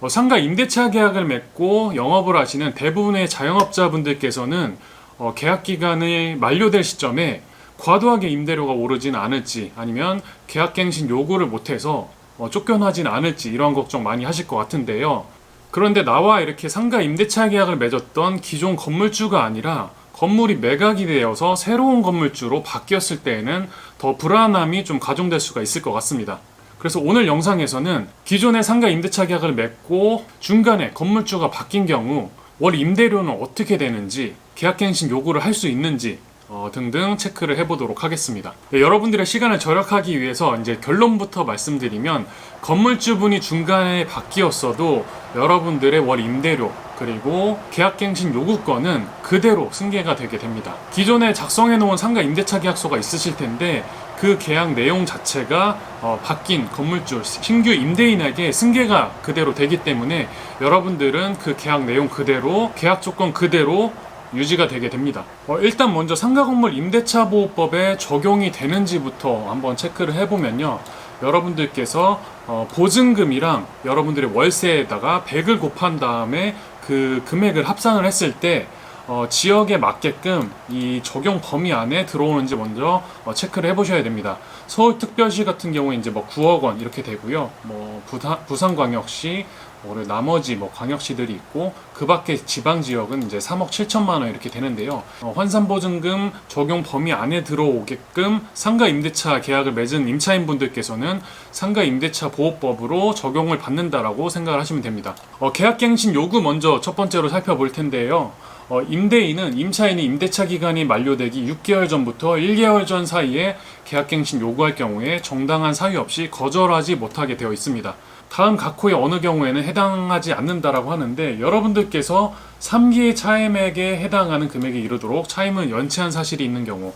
어, 상가 임대차 계약을 맺고 영업을 하시는 대부분의 자영업자분들께서는 어, 계약 기간이 만료될 시점에 과도하게 임대료가 오르진 않을지 아니면 계약갱신 요구를 못해서 어, 쫓겨나진 않을지 이런 걱정 많이 하실 것 같은데요. 그런데 나와 이렇게 상가 임대차 계약을 맺었던 기존 건물주가 아니라 건물이 매각이 되어서 새로운 건물주로 바뀌었을 때에는 더 불안함이 좀 가중될 수가 있을 것 같습니다. 그래서 오늘 영상에서는 기존의 상가 임대차 계약을 맺고 중간에 건물주가 바뀐 경우 월 임대료는 어떻게 되는지 계약갱신 요구를 할 수 있는지 어, 등등 체크를 해보도록 하겠습니다. 네, 여러분들의 시간을 절약하기 위해서 이제 결론부터 말씀드리면 건물주분이 중간에 바뀌었어도 여러분들의 월 임대료 그리고 계약갱신 요구권은 그대로 승계가 되게 됩니다. 기존에 작성해 놓은 상가 임대차 계약서가 있으실 텐데 그 계약 내용 자체가 어, 바뀐 건물주 신규 임대인에게 승계가 그대로 되기 때문에 여러분들은 그 계약 내용 그대로 계약 조건 그대로 유지가 되게 됩니다. 어, 일단 먼저 상가 건물 임대차 보호법에 적용이 되는지부터 한번 체크를 해보면요. 여러분들께서 어, 보증금이랑 여러분들의 월세에다가 100을 곱한 다음에 그 금액을 합산을 했을 때 어, 지역에 맞게끔 이 적용 범위 안에 들어오는지 먼저 어, 체크를 해보셔야 됩니다. 서울특별시 같은 경우에 이제 뭐 9억 원 이렇게 되고요. 뭐 부산, 부산광역시, 뭐 그리고 나머지 뭐 광역시들이 있고 그 밖에 지방 지역은 이제 3억 7천만 원 이렇게 되는데요. 어, 환산보증금 적용 범위 안에 들어오게끔 상가 임대차 계약을 맺은 임차인 분들께서는 상가 임대차 보호법으로 적용을 받는다라고 생각을 하시면 됩니다. 어, 계약갱신 요구 먼저 첫 번째로 살펴볼 텐데요. 어, 임대인은 임차인이 임대차 기간이 만료되기 6개월 전부터 1개월 전 사이에 계약갱신 요구할 경우에 정당한 사유 없이 거절하지 못하게 되어 있습니다. 다음 각 호의 어느 경우에는 해당하지 않는다라고 하는데 여러분들께서 3기의 차임액에 해당하는 금액에 이르도록 차임을 연체한 사실이 있는 경우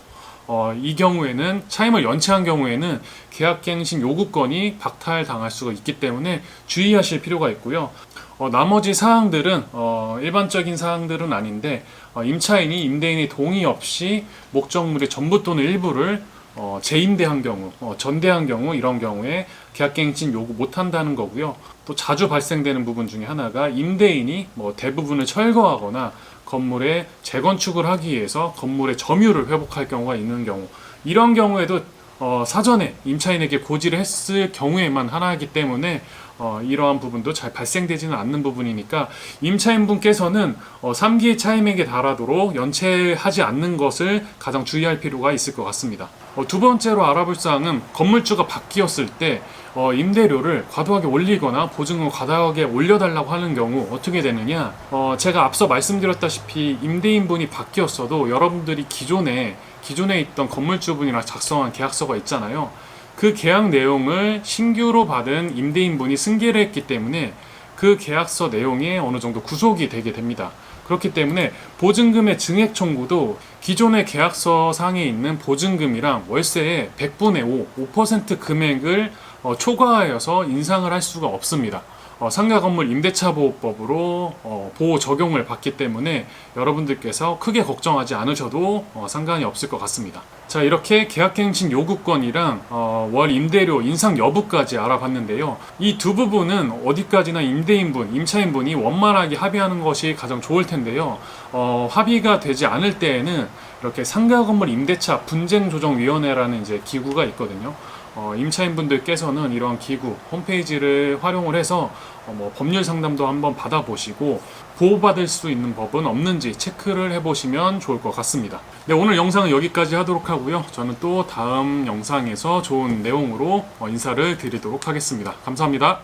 어, 이 경우에는 차임을 연체한 경우에는 계약갱신 요구권이 박탈당할 수가 있기 때문에 주의하실 필요가 있고요. 어, 나머지 사항들은 어, 일반적인 사항들은 아닌데 어, 임차인이 임대인의 동의 없이 목적물의 전부 또는 일부를 어, 재임대한 경우, 어, 전대한 경우 이런 경우에 계약갱신 요구 못한다는 거고요. 또 자주 발생되는 부분 중에 하나가 임대인이 뭐 대부분을 철거하거나 건물의 재건축을 하기 위해서 건물의 점유를 회복할 경우가 있는 경우 이런 경우에도 어, 사전에 임차인에게 고지를 했을 경우에만 하나이기 때문에 어, 이러한 부분도 잘 발생되지는 않는 부분이니까 임차인분께서는 어, 3기의 차임액에 달하도록 연체하지 않는 것을 가장 주의할 필요가 있을 것 같습니다. 어, 두 번째로 알아볼 사항은 건물주가 바뀌었을 때 어, 임대료를 과도하게 올리거나 보증금을 과다하게 올려달라고 하는 경우 어떻게 되느냐? 어, 제가 앞서 말씀드렸다시피 임대인분이 바뀌었어도 여러분들이 기존에 기존에 있던 건물주분이랑 작성한 계약서가 있잖아요. 그 계약 내용을 신규로 받은 임대인분이 승계를 했기 때문에 그 계약서 내용에 어느 정도 구속이 되게 됩니다. 그렇기 때문에 보증금의 증액 청구도 기존의 계약서 상에 있는 보증금이랑 월세의 100분의 5, 5% 금액을 어, 초과하여서 인상을 할 수가 없습니다. 어, 상가 건물 임대차 보호법으로 어, 보호 적용을 받기 때문에 여러분들께서 크게 걱정하지 않으셔도 어, 상관이 없을 것 같습니다. 자 이렇게 계약갱신 요구권이랑 어, 월 임대료 인상 여부까지 알아봤는데요. 이 두 부분은 어디까지나 임대인분, 임차인분이 원만하게 합의하는 것이 가장 좋을 텐데요. 어, 합의가 되지 않을 때에는 이렇게 상가 건물 임대차 분쟁 조정 위원회라는 이제 기구가 있거든요. 어, 임차인분들께서는 이런 기구 홈페이지를 활용을 해서 어, 뭐 법률 상담도 한번 받아보시고 보호받을 수 있는 법은 없는지 체크를 해보시면 좋을 것 같습니다. 네, 오늘 영상은 여기까지 하도록 하고요. 저는 또 다음 영상에서 좋은 내용으로 어, 인사를 드리도록 하겠습니다. 감사합니다.